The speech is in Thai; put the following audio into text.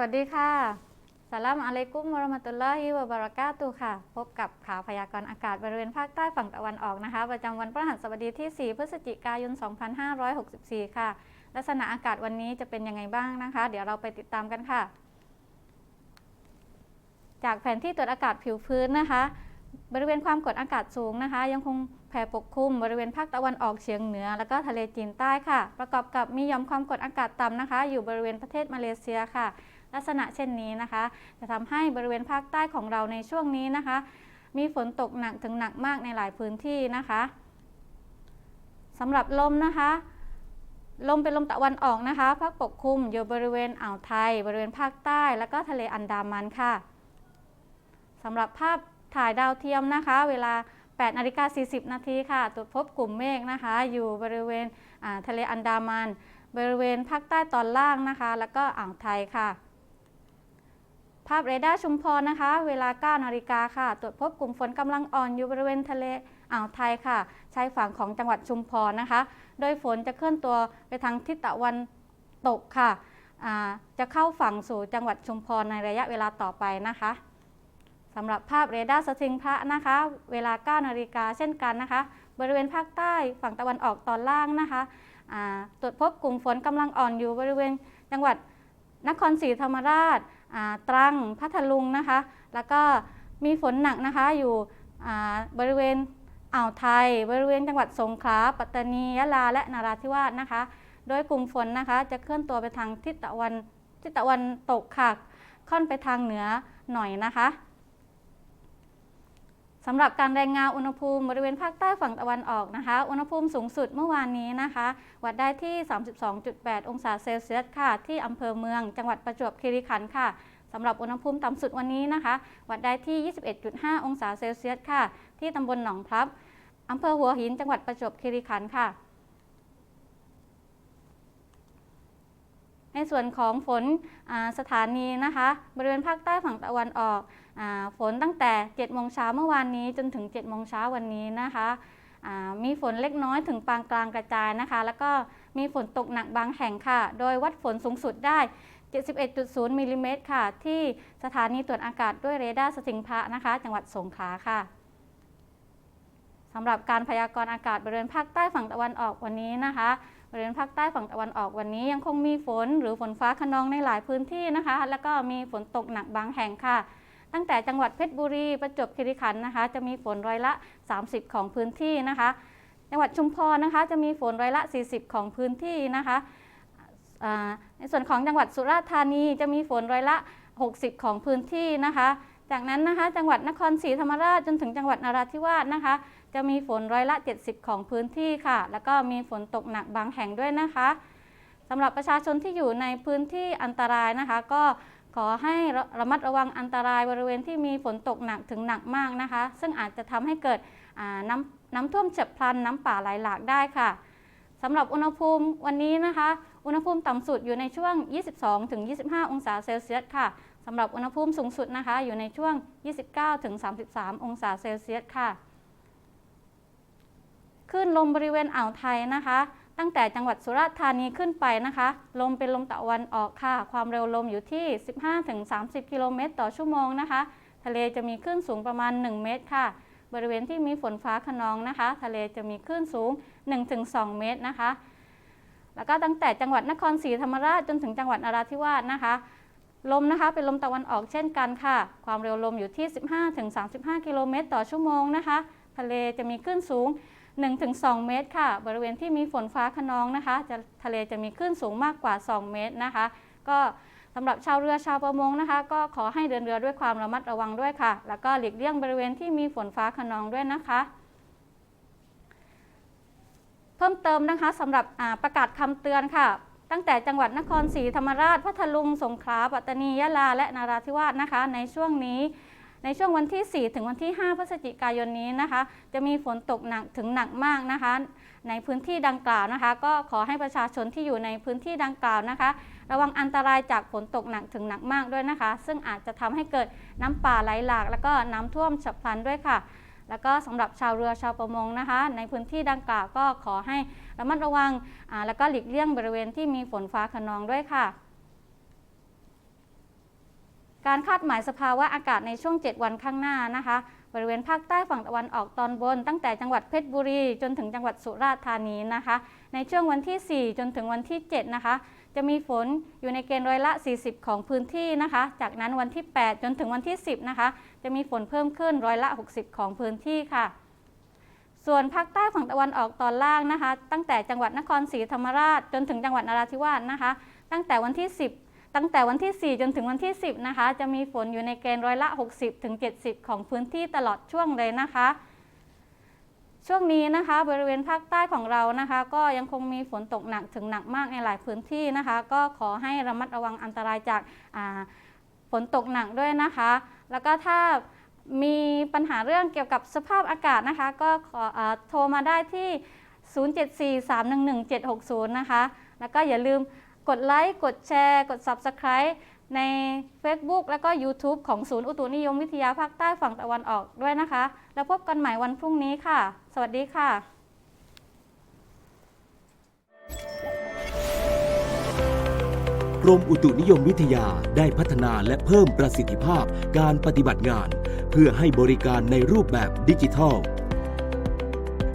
วัสดีค่ะ สลามอะลัยกุมวะรมะตุลลอฮิวะบะเรากาตุค่ะ พบกับข่าวพยากรณ์อากาศบริเวณภาคใต้ฝั่งตะวันออกนะคะ ประจำวันพฤหัสบดีที่ 4 พฤศจิกายน 2564 ค่ะ ลักษณะอากาศวันนี้จะเป็นยังไงบ้างนะคะ เดี๋ยวเราไปติดตามกันค่ะ จากแผนที่ตรวจอากาศผิวพื้นนะคะ บริเวณความกดอากาศสูงนะคะ ยังคงแผ่ปกคลุมบริเวณภาคตะวันออกเฉียงเหนือ แล้วก็ทะเลจีนใต้ค่ะ ประกอบกับมีย่อมความกดอากาศต่ำนะคะ อยู่บริเวณประเทศมาเลเซียค่ะ ลักษณะเช่นนี้นะคะ จะทำให้บริเวณภาคใต้ของเราในช่วงนี้นะคะ มีฝนตกหนักถึงหนักมากในหลายพื้นที่นะคะสำหรับลมนะคะลมเป็นลมตะวันออกนะคะพัดปกคลุมอยู่บริเวณอ่าวไทย บริเวณภาคใต้ แล้วก็ทะเลอันดามันค่ะสำหรับภาพถ่ายดาวเทียมนะคะ เวลา8นาฬิกา40 นาทีค่ะตรวจพบกลุ่มเมฆนะคะ อยู่บริเวณทะเลอันดามัน บริเวณภาคใต้ตอนล่างนะคะ แล้วก็อ่าวไทยค่ะ ภาพเรดาร์ชุมพรนะคะ เวลา 9 นาฬิกาค่ะ ตรวจพบกลุ่มฝนกำลังอ่อนอยู่บริเวณทะเลอ่าวไทยค่ะ ชายฝั่งของจังหวัดชุมพรนะคะ โดยฝนจะเคลื่อนตัวไปทางทิศตะวันตกค่ะจะเข้าฝั่งสู่จังหวัดชุมพรในระยะเวลาต่อไปนะคะสำหรับภาพเรดาร์สทิงพระนะคะ เวลา 9 นาฬิกาเช่นกันนะคะ บริเวณภาคใต้ฝั่งตะวันออกตอนล่างนะคะตรวจพบกลุ่มฝนกำลังอ่อนอยู่บริเวณจังหวัดนครศรีธรรมราช ตรังพัทลุงนะคะ แล้วก็มีฝนหนักนะคะอยู่บริเวณอ่าวไทย บริเวณจังหวัดสงขลาปัตตานียะลาและนาราธิวาสนะคะ โดยกลุ่มฝนนะคะ จะเคลื่อนตัวไปทางทิศตะวันทิศตะวันตกค่ะค่อนไปทางเหนือหน่อยนะคะ สำหรับการรายงานอุณหภูมิบริเวณภาคใต้ฝั่งตะวันออกนะคะ อุณหภูมิสูงสุดเมื่อวานนี้นะคะ วัดได้ที่ 32.8 องศาเซลเซียสค่ะ ที่อำเภอเมือง จังหวัดประจวบคีรีขันธ์ค่ะสำหรับอุณหภูมิต่ำสุดวันนี้นะคะ วัดได้ที่ 21.5 องศาเซลเซียสค่ะ ที่ตำบลหนองพลับอำเภอหัวหิน จังหวัดประจวบคีรีขันธ์ค่ะ ใน ส่วนของฝนสถานีนะคะ บริเวณภาคใต้ฝั่งตะวันออกฝนตั้งแต่7โมงเช้าเมื่อวานนี้จนถึง7โมงเช้าวันนี้นะคะมีฝนเล็กน้อยถึงปานกลางกระจายนะคะ แล้วก็มีฝนตกหนักบางแห่งค่ะ โดยวัดฝนสูงสุดได้ 71.0มิลิเมตรค่ะ ที่สถานีตรวจอากาศด้วยเรดาร์สถิงพระนะคะ จังหวัดสงขลาค่ะ สำหรับการพยากรณ์อากาศบริเวณภาคใต้ฝั่งตะวันออกวันนี้นะคะ บริเวณภาคใต้ฝั่งตะวันออกวันนี้ยังคงมีฝนหรือฝนฟ้าขนองในหลายพื้นที่นะคะ แล้วก็มีฝนตกหนักบางแห่งค่ะ ตั้งแต่จังหวัดเพชรบุรีประจวบคีรีขันธ์นะคะ จะมีฝนร้อยละ 30 ของพื้นที่นะคะ จังหวัดชุมพรนะคะ จะมีฝนร้อยละ 40 ของพื้นที่นะคะในส่วนของจังหวัดสุราษฎร์ธานีจะมีฝนร้อยละ 60 ของพื้นที่นะคะ จากนั้นนะคะจังหวัดนครศรีธรรมราชจนถึงจังหวัดนราธิวาสนะคะ จะมีฝนร้อยละ 70 ของพื้นที่ค่ะ แล้วก็มีฝนตกหนักบางแห่งด้วยนะคะสำหรับประชาชนที่อยู่ในพื้นที่อันตรายนะคะ ก็ขอให้ระมัดระวังอันตรายบริเวณที่มีฝนตกหนักถึงหนักมากนะคะ ซึ่งอาจจะทำให้เกิดน้ำน้ำท่วมเฉียบพลันน้ำป่าไหลหลากได้ค่ะสำหรับอุณหภูมิวันนี้นะคะ อุณหภูมิต่ำสุดอยู่ในช่วง 22-25 องศาเซลเซียสค่ะสำหรับอุณหภูมิสูงสุดนะคะ อยู่ในช่วง 29-33 องศาเซลเซียสค่ะคลื่นลมบริเวณอ่าวไทยนะคะ ตั้งแต่จังหวัดสุราษฎร์ธานีขึ้นไปนะคะ ลมเป็นลมตะวันออกค่ะ ความเร็วลมอยู่ที่ 15-30 กิโลเมตรต่อชั่วโมงนะคะ ทะเลจะมีคลื่นสูงประมาณ 1 เมตรค่ะ บริเวณที่มีฝนฟ้าขนองนะคะ ทะเลจะมีคลื่นสูง 1-2 เมตรนะคะ แล้วก็ตั้งแต่จังหวัดนครศรีธรรมราชจนถึงจังหวัดนราธิวาสนะคะ ลมนะคะเป็นลมตะวันออกเช่นกันค่ะ ความเร็วลมอยู่ที่ 15-35 กิโลเมตรต่อชั่วโมงนะคะ ทะเลจะมีคลื่นสูง 1-2 เมตรค่ะ บริเวณที่มีฝนฟ้าขนองนะคะจะทะเลจะมีคลื่นสูงมากกว่า 2 เมตรนะคะ ก็สำหรับชาวเรือชาวประมงนะคะ ก็ขอให้เดินเรือด้วยความระมัดระวังด้วยค่ะ แล้วก็หลีกเลี่ยงบริเวณที่มีฝนฟ้าขนองด้วยนะคะ เพิ่มเติมนะคะสำหรับประกาศคำเตือนค่ะ ตั้งแต่จังหวัดนครศรีธรรมราชพัทลุง สงขลาปัตตานียะลา และนาราธิวาสนะคะ ในช่วงนี้ ในช่วงวันที่ 4 ถึงวันที่ 5 พฤศจิกายนนี้นะคะ จะมีฝนตกหนักถึงหนักมากนะคะ ในพื้นที่ดังกล่าวนะคะ ก็ขอให้ประชาชนที่อยู่ในพื้นที่ดังกล่าวนะคะ ระวังอันตรายจากฝนตกหนักถึงหนักมากด้วยนะคะ ซึ่งอาจจะทำให้เกิดน้ำป่าไหลหลาก แล้วก็น้ำท่วมฉับพลันด้วยค่ะ แล้วก็สำหรับชาวเรือชาวประมงนะคะ ในพื้นที่ดังกล่าวก็ขอให้ระมัดระวังแล้วก็หลีกเลี่ยงบริเวณที่มีฝนฟ้าขนองด้วยค่ะการคาดหมายสภาวะอากาศในช่วง 7 วันข้างหน้านะคะ บริเวณภาคใต้ฝั่งตะวันออกตอนบน ตั้งแต่จังหวัดเพชรบุรี จนถึงจังหวัดสุราษฎร์ธานีนะคะ ในช่วงวันที่ 4 จนถึงวันที่ 7 นะคะ จะมีฝนอยู่ในเกณฑ์ร้อยละ 40 ของพื้นที่นะคะ จากนั้นวันที่ 8 จนถึงวันที่ 10 นะคะ จะมีฝนเพิ่มขึ้นร้อยละ 60 ของพื้นที่ค่ะ ส่วนภาคใต้ฝั่งตะวันออกตอนล่างนะคะ ตั้งแต่จังหวัดนครศรีธรรมราช จนถึงจังหวัดนราธิวาสนะคะ ตั้งแต่วันที่ 10ตั้งแต่วันที่ 4 จนถึงวันที่ 10 นะคะ จะมีฝนอยู่ในเกณฑ์ร้อยละ 60ถึง70 ของพื้นที่ตลอดช่วงเลยนะคะ ช่วงนี้นะคะบริเวณภาคใต้ของเรานะคะ ก็ยังคงมีฝนตกหนักถึงหนักมากในหลายพื้นที่นะคะ ก็ขอให้ระมัดระวังอันตรายจากฝนตกหนักด้วยนะคะ แล้วก็ถ้ามีปัญหาเรื่องเกี่ยวกับสภาพอากาศนะคะ ก็ขออโทรมาได้ที่ 0743117760 นะคะ แล้วก็อย่าลืมกดไลค์ กดแชร์ กด Subscribe ใน Facebook แล้วก็ YouTube ของศูนย์อุตุนิยมวิทยาภาคใต้ฝั่งตะวันออกด้วยนะคะ แล้วพบกันใหม่วันพรุ่งนี้ค่ะ สวัสดีค่ะกรมอุตุนิยมวิทยาได้พัฒนาและเพิ่มประสิทธิภาพการปฏิบัติงาน เพื่อให้บริการในรูปแบบดิจิทัล